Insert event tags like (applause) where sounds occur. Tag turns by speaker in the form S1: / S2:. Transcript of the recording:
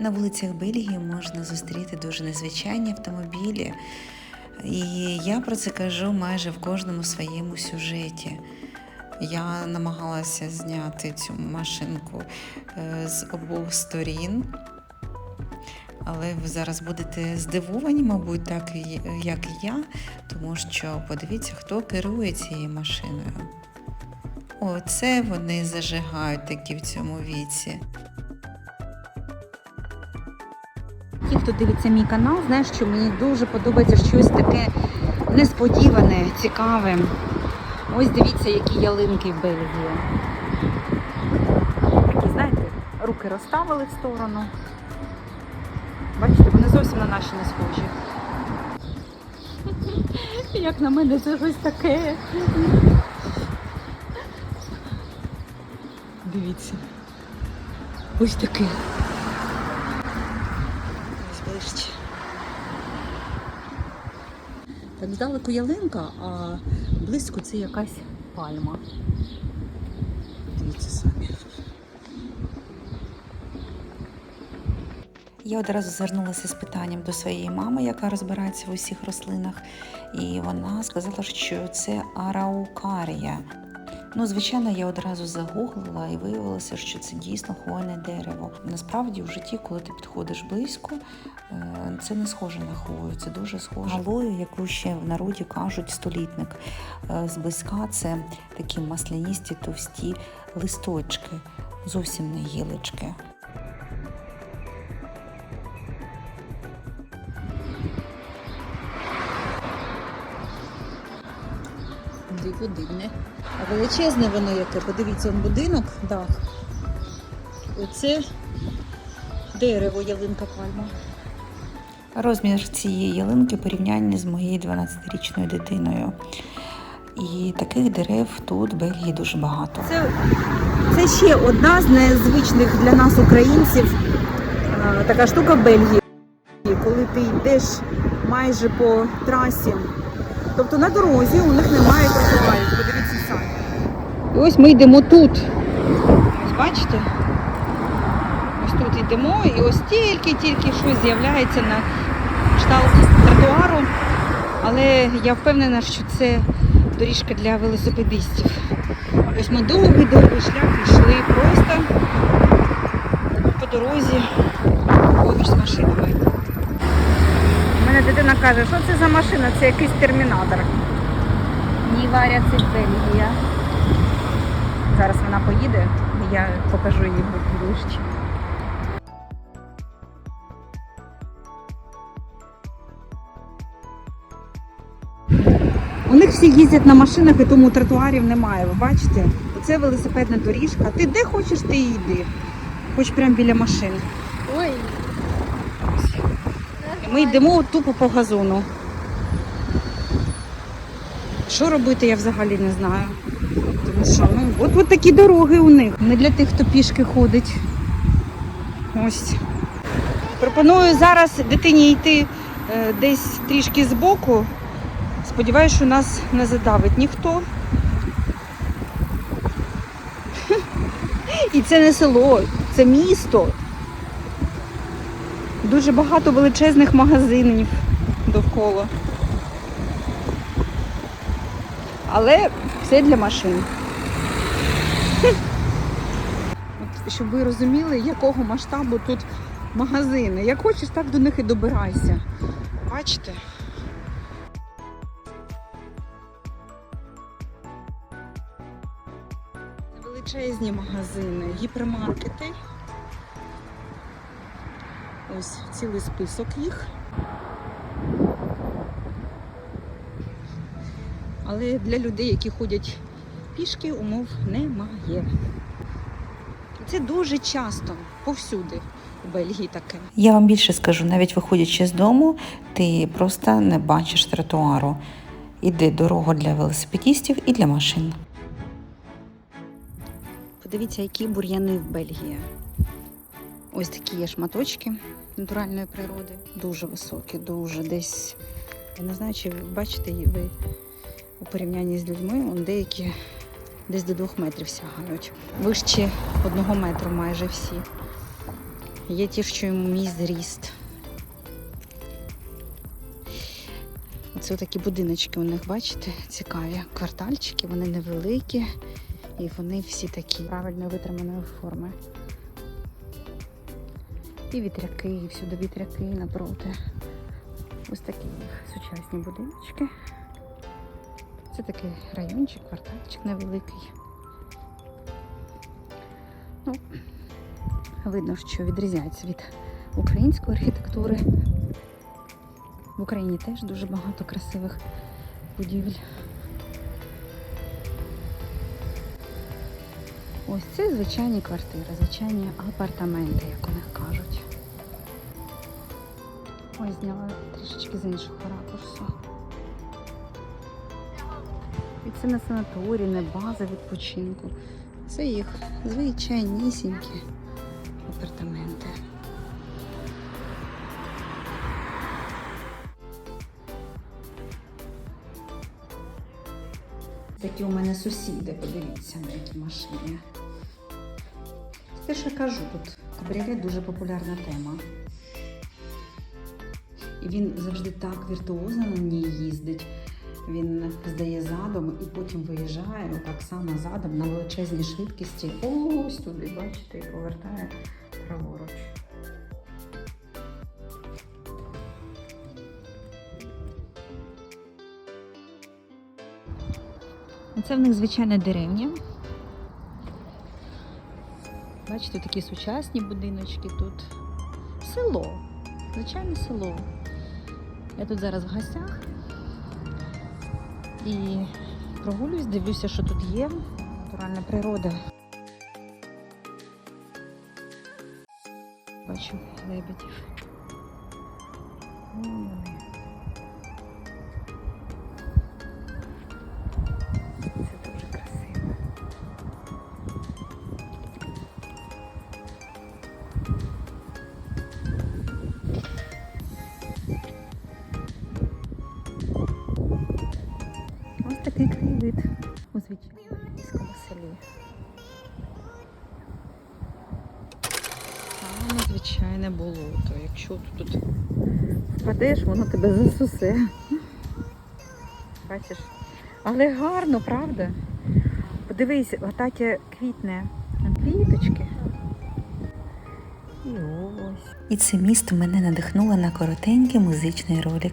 S1: На вулицях Бельгії можна зустріти дуже незвичайні автомобілі. І я про це кажу майже в кожному своєму сюжеті. Я намагалася зняти цю машинку е, з обох сторін. Але ви зараз будете здивовані, мабуть, так як і я, тому що подивіться, хто керує цією машиною. Оце вони зажигають такі в цьому віці.
S2: Хто дивиться мій канал, знають, що мені дуже подобається щось таке несподіване, цікаве. Ось дивіться, які ялинки в Бельгії. Такі, знаєте, руки розставили в сторону. Бачите, вони зовсім на наші не схожі. (laughs) Як на мене це щось таке. Дивіться. Ось таке. Ось. Так здалеку ялинка, а близько це якась пальма. Дивіться самі.
S1: Я одразу звернулася з питанням до своєї мами, яка розбирається в усіх рослинах, і вона сказала, що це араукарія. Ну, звичайно, я одразу загуглила і виявилося, що це дійсно хвойне дерево. Насправді, в житті, коли ти підходиш близько, е, це не схоже на хвою, це дуже схоже. Галою, яку ще в народі кажуть столітник. Е, Зблизька це такі масляністі товсті листочки, зовсім не гілочки.
S2: Диво дивне. А величезне воно яке, подивіться, он будинок, дах. Оце дерево, ялинка пальма.
S1: Розмір цієї ялинки порівняння з моєю 12-річною дитиною. І таких дерев тут в Бельгії дуже багато.
S2: Це, це ще одна з незвичних для нас українців така штука в Бельгії, коли ти йдеш майже по трасі. Тобто на дорозі у них немає тротуарів, подивіться самі. І ось ми йдемо тут. Ось бачите? Ось тут йдемо, і ось тільки-тільки щось з'являється на кшталт тротуару. Але я впевнена, що це доріжка для велосипедистів. Ось ми довгий-довгий шлях йшли просто по дорозі з машинами. Мене дитина каже, що це за машина, це якийсь термінатор. Ні, Варя, це Бельгія. Зараз вона поїде, і я покажу їй ближче. У них всі їздять на машинах і тому тротуарів немає. Ви бачите? Це велосипедна доріжка. Ти де хочеш, ти йди. Хоч прямо біля машин.
S3: Ой,
S2: Ми йдемо тупо по газону. Що робити, я взагалі не знаю. Тому що ну, от, от такі дороги у них. Не для тих, хто пішки ходить. Ось. Пропоную зараз дитині йти е, десь трішки збоку. Сподіваюсь, що нас не задавить ніхто. (laughs) І це не село, це місто. Дуже багато величезних магазинів довкола. Але все для машин. Щоб ви розуміли, якого масштабу тут магазини. Як хочеш, так до них і добирайся. Бачите? Величезні магазини, гіпермаркети. Ось цілий список їх. Але для людей, які ходять пішки, умов немає. Це дуже часто, повсюди у Бельгії таке.
S1: Я вам більше скажу, навіть виходячи з дому, ти просто не бачиш тротуару. Іде дорога для велосипедистів і для машин.
S2: Подивіться, які бур'яни в Бельгії. Ось такі є шматочки натуральної природи. Дуже високі, дуже десь. Я не знаю, чи бачите ви у порівнянні з людьми, он деякі десь до двох метрів сягають. Вище одного метру майже всі. Є ті, що йому мій зріст. Оце такі будиночки у них, бачите, цікаві. Квартальчики, вони невеликі і вони всі такі правильно витриманої форми. І вітряки, і всюди вітряки напроти. Ось такі сучасні будиночки. Це такий райончик, квартальчик невеликий. Ну, видно, що відрізняється від української архітектури. В Україні теж дуже багато красивих будівель. Ось це звичайні квартири, звичайні апартаменти, як у них кажуть. Ось зняла трішечки з іншого ракурсу. І це не санаторій, не база відпочинку. Це їх звичайнісінькі апартаменти. Такі у мене сусіди, подивіться на які машини. Я кажу, тут кабріолет дуже популярна тема. І він завжди так віртуозно на ній їздить. Він здає задом і потім виїжджає так само задом на величезній швидкості. Ось туди, бачите, і повертає праворуч. Це в них звичайна деревня. Бачите, такі сучасні будиночки тут. Село. Звичайне село. Я тут зараз в гостях і прогулююсь, дивлюся, що тут є. Натуральна природа. Бачу лебедів. Вон. Такий у звичайному селі. Саме звичайне болото. Якщо ти тут впадеш, воно тебе засусе. Бачиш? Але гарно, правда? Подивись, отаке квітне квіточки. І ось.
S1: І це місто мене надихнуло на коротенький музичний ролик.